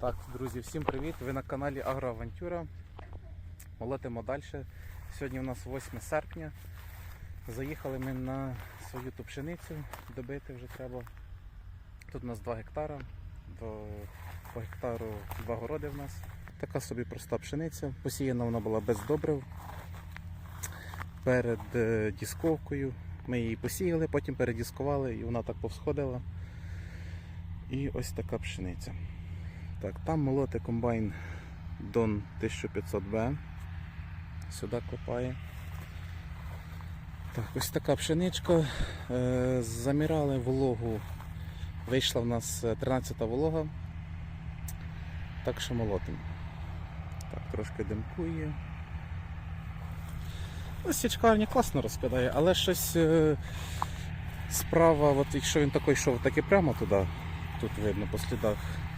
Так, друзі, всім привіт! Ви на каналі Агроавантюра. Молотимо далі. Сьогодні у нас 8 серпня. Заїхали ми на свою ту пшеницю, добити вже треба. Тут у нас 2 гектара, до, по гектару два городи в нас. Така собі проста пшениця. Посіяна вона була без добрив. Перед е, дісковкою ми її посіяли, потім передіскували і вона так повсходила. І ось така пшениця. Так, там молоти комбайн Дон 1500B. Сюди копає. Так, ось така пшеничка. Е, заміряли вологу. Вийшла в нас 13-та волога. Так що молотим. Так, трошки димкує. Ну, січкарня класно розкидає, але щось е, справа, от якщо він такий йшов таки прямо туди, тут видно по слідах,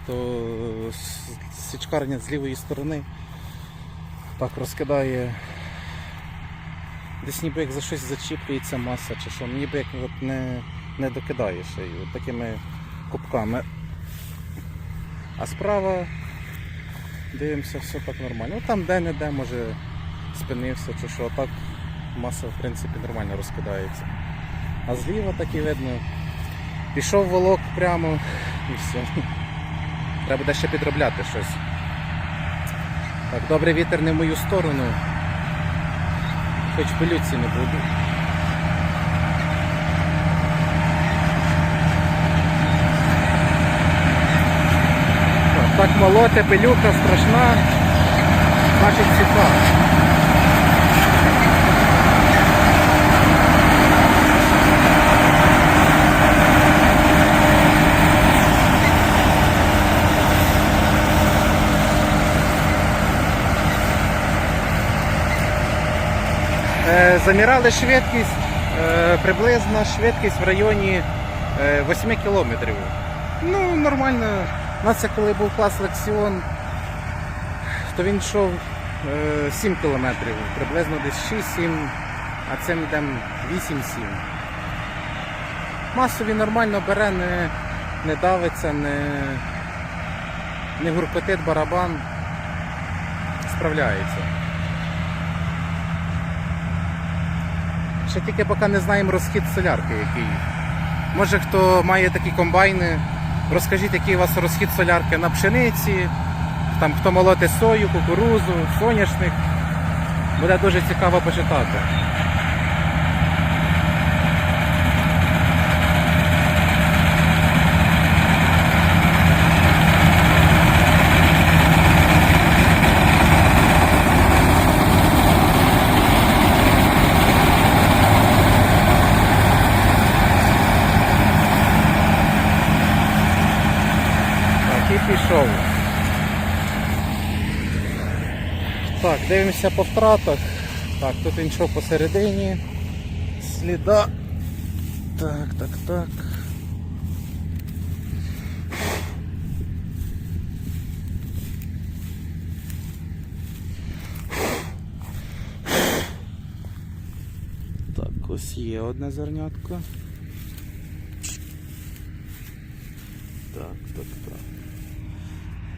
то січкарня з лівої сторони так розкидає. Десь ніби як за щось зачіплюється маса чи що, ніби як от не, не докидає ще й от такими кубками. А справа дивимося, все так нормально. Ну там де-не-де може спинився чи що, а так маса в принципі нормально розкидається. А зліва так і видно. Пішов волок прямо і все. Треба буде ще підробляти щось. Так, добре вітер не в мою сторону. Хоч пилюці не буду. Так, так молоте, пилюка страшна, значить цікаво. Заміряли швидкість, е, приблизна швидкість в районі е, 8 кілометрів. Ну, нормально. У нас коли був клас Лексіон, то він йшов е, 7 кілометрів, приблизно десь 6-7, а цим йдемо 8-7. Масові нормально бере, не, не давиться, не, не гуркотить барабан, справляється. Ще тільки поки не знаємо розхід солярки який. Може хто має такі комбайни, розкажіть, який у вас розхід солярки на пшениці, там хто молоти сою, кукурузу, соняшник. Буде дуже цікаво почитати. Пішов. Так, дивимося по втратах. Так, тут він посередині. Сліда. Так, так, так. Так, ось є одне зернятко. Так, так, так.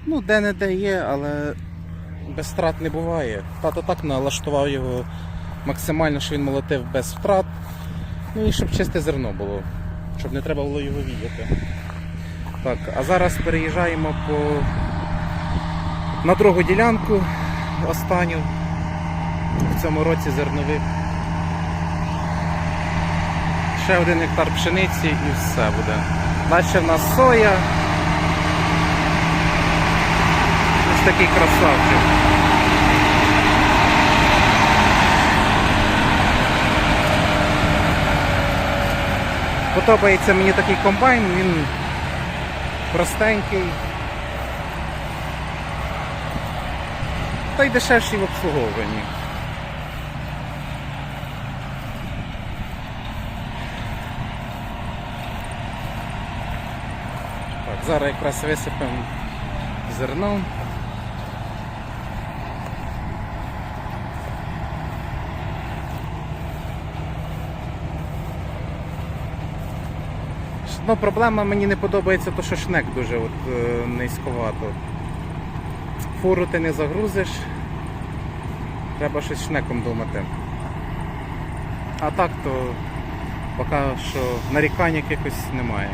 Ну, де-не-де є, але без втрат не буває. Тато так налаштував його максимально, що він молотив без втрат. Ну і щоб чисте зерно було, щоб не треба було його віяти. Так, а зараз переїжджаємо по... на другу ділянку останню в цьому році зернових. Ще один гектар пшениці і все буде. Далі в нас соя. Ось такий красавчик. Подобається мені такий комбайн, він простенький. Та й дешевший в обслуговуванні. Так, зараз якраз висипемо зерно. Ну, проблема мені не подобається, то що шнек дуже от, е, низьковато. фуру ти не загрузиш. Треба щось шнеком думати. А так то поки що нарікань якихось немає.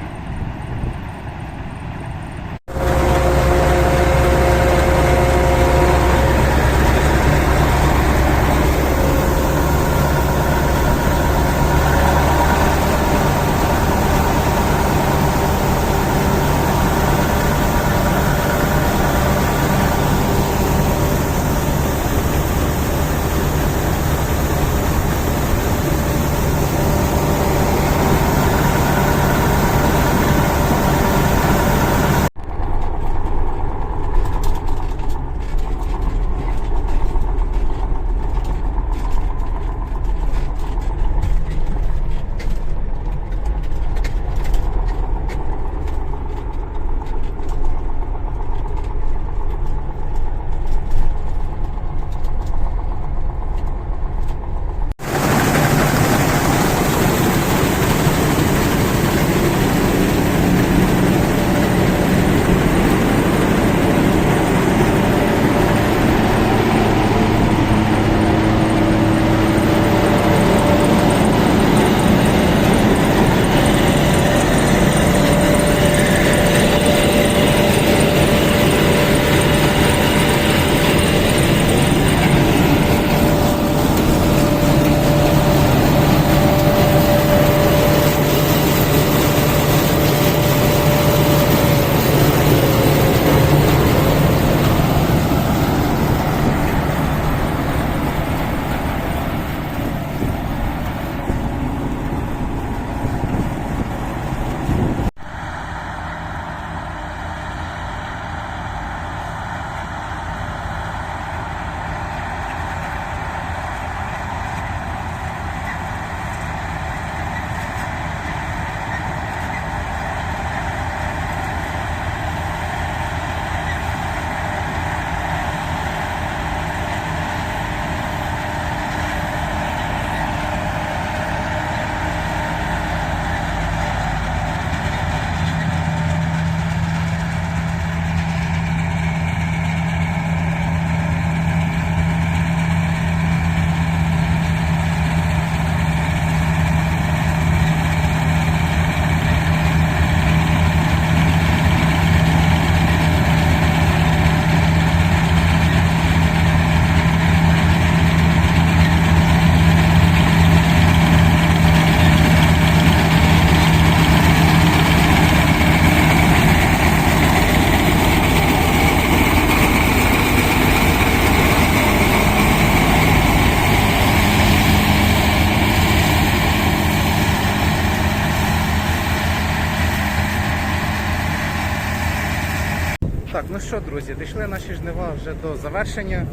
Ну що, друзі, дійшли наші жнива вже до завершення.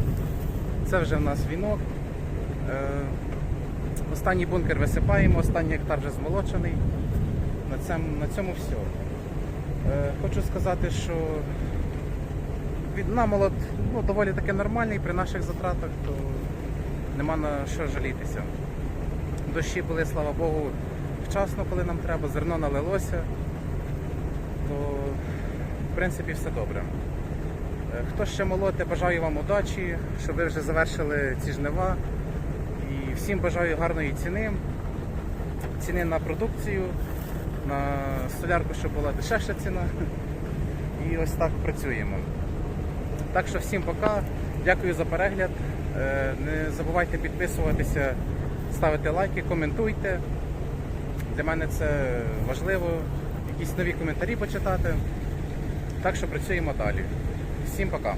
Це вже в нас вінок. Е, останній бункер висипаємо, останній гектар вже змолочений. На цьому, на цьому все. Хочу сказати, що від намолот ну, доволі таки нормальний при наших затратах, то нема на що жалітися. Дощі були, слава Богу, вчасно, коли нам треба, зерно налилося, в принципі все добре. Е, Хто ще молоте, бажаю вам удачі, щоб ви вже завершили ці жнива. І всім бажаю гарної ціни, ціни на продукцію, на солярку, щоб була дешевша ціна. І ось так працюємо. Так що всім пока. Дякую за перегляд. Е, Не забувайте підписуватися, ставити лайки, коментуйте. Для мене це важливо. Якісь нові коментарі почитати. Так що працюємо далі. Всім пока.